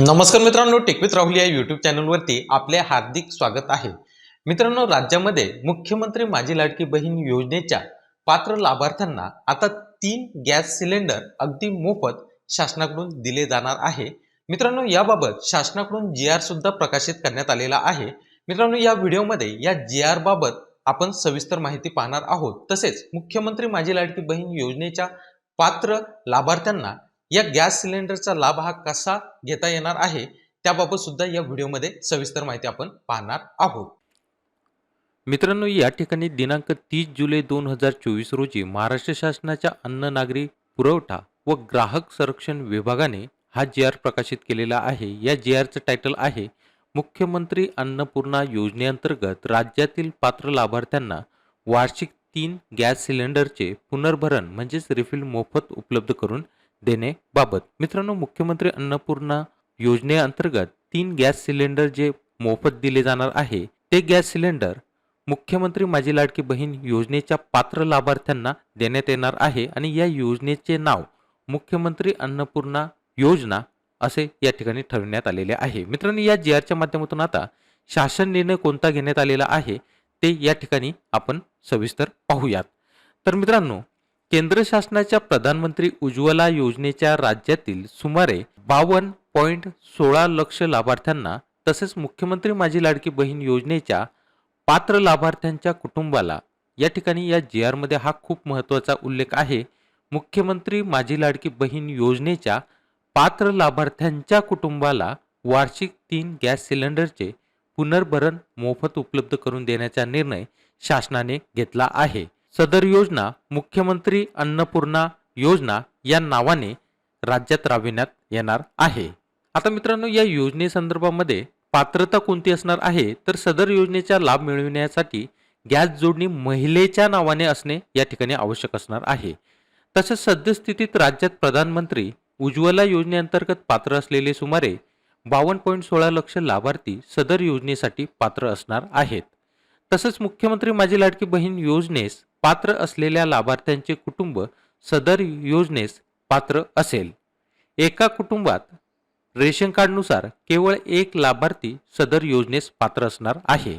नमस्कार मित्रांनो टेकवित राहुल या यूट्यूब चॅनलवरती आपले हार्दिक स्वागत आहे. मित्रांनो राज्यामध्ये मुख्यमंत्री माझी लाडकी बहीण योजनेच्या पात्र लाभार्थ्यांना आता तीन गॅस सिलेंडर अगदी मोफत शासनाकडून दिले जाणार आहे. मित्रांनो याबाबत शासनाकडून जी आर सुद्धा प्रकाशित करण्यात आलेला आहे. मित्रांनो या व्हिडिओमध्ये या जी आर बाबत आपण सविस्तर माहिती पाहणार आहोत. तसेच मुख्यमंत्री माझी लाडकी बहीण योजनेच्या पात्र लाभार्थ्यांना या गॅस सिलेंडरचा लाभ हा कसा घेता येणार आहे? त्याबाबत सुद्धा या व्हिडिओमध्ये सविस्तर माहिती आपण पाहणार आहोत. मित्रांनो या ठिकाणी दिनांक तीस जुलै दोन हजार चोवीस रोजी महाराष्ट्र शासनाच्या अन्न नागरी पुरवठा व ग्राहक संरक्षण विभागाने हा जी आर प्रकाशित केलेला आहे. या जी आरचं टायटल आहे मुख्यमंत्री अन्नपूर्णा योजनेअंतर्गत राज्यातील पात्र लाभार्थ्यांना वार्षिक तीन गॅस सिलेंडरचे पुनर्भरण म्हणजेच रिफिल मोफत उपलब्ध करून देण्याबाबत मित्रांनो मुख्यमंत्री अन्नपूर्णा योजनेअंतर्गत तीन गॅस सिलेंडर जे मोफत दिले जाणार आहे ते गॅस सिलेंडर मुख्यमंत्री माझी लाडकी बहीण योजनेच्या पात्र लाभार्थ्यांना देण्यात येणार आहे आणि या योजनेचे नाव मुख्यमंत्री अन्नपूर्णा योजना असे या ठिकाणी ठरवण्यात आलेले आहे. मित्रांनो या जी आरच्या माध्यमातून आता शासन निर्णय कोणता घेण्यात आलेला आहे ते या ठिकाणी आपण सविस्तर पाहूयात. तर मित्रांनो केंद्र शासनाच्या प्रधानमंत्री उज्ज्वला योजनेच्या राज्यातील सुमारे बावन्न पॉईंट सोळा लक्ष लाभार्थ्यांना तसेच मुख्यमंत्री माझी लाडकी बहीण योजनेच्या पात्र लाभार्थ्यांच्या कुटुंबाला या ठिकाणी या जी आरमध्ये हा खूप महत्त्वाचा उल्लेख आहे. मुख्यमंत्री माझी लाडकी बहीण योजनेच्या पात्र लाभार्थ्यांच्या कुटुंबाला वार्षिक तीन गॅस सिलेंडरचे पुनर्भरण मोफत उपलब्ध करून देण्याचा निर्णय शासनाने घेतला आहे. सदर योजना मुख्यमंत्री अन्नपूर्णा योजना या नावाने राज्यात राबविण्यात येणार आहे. आता मित्रांनो या योजनेसंदर्भामध्ये पात्रता कोणती असणार आहे? तर सदर योजनेचा लाभ मिळविण्यासाठी गॅस जोडणी महिलेच्या नावाने असणे या ठिकाणी आवश्यक असणार आहे. तसेच सद्यस्थितीत राज्यात प्रधानमंत्री उज्ज्वला योजनेअंतर्गत पात्र असलेले सुमारे बावन्न पॉईंट सोळा लक्ष लाभार्थी सदर योजनेसाठी पात्र असणार आहेत. तसंच मुख्यमंत्री माझी लाडकी बहीण योजनेस पात्र असलेल्या लाभार्थ्यांचे कुटुंब सदर योजनेस पात्र असेल. एका कुटुंबात रेशन कार्डनुसार केवळ एक लाभार्थी सदर योजनेस पात्र असणार आहे.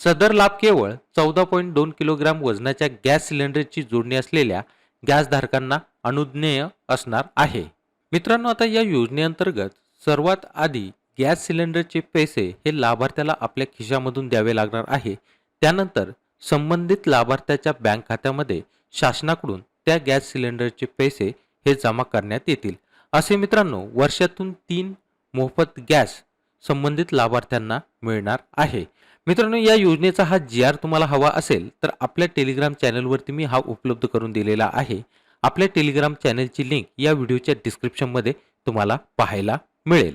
सदर लाभ केवळ चौदा पॉईंट दोन किलोग्राम वजनाच्या गॅस सिलेंडरची जोडणी असलेल्या गॅसधारकांना अनुज्ञेय असणार आहे. मित्रांनो आता या योजनेअंतर्गत सर्वात आधी गॅस सिलेंडरचे पैसे हे लाभार्थ्याला आपल्या खिशामधून द्यावे लागणार आहे. त्यानंतर संबंधित लाभार्थ्याच्या बँक खात्यामध्ये शासनाकडून त्या गॅस सिलेंडरचे पैसे हे जमा करण्यात येतील. असे मित्रांनो वर्षातून तीन मोफत गॅस संबंधित लाभार्थ्यांना मिळणार आहे. मित्रांनो या योजनेचा हा जी आर तुम्हाला हवा असेल तर आपल्या टेलिग्राम चॅनलवरती मी हा उपलब्ध करून दिलेला आहे. आपल्या टेलिग्राम चॅनलची लिंक या व्हिडिओच्या डिस्क्रिप्शनमध्ये तुम्हाला पाहायला मिळेल.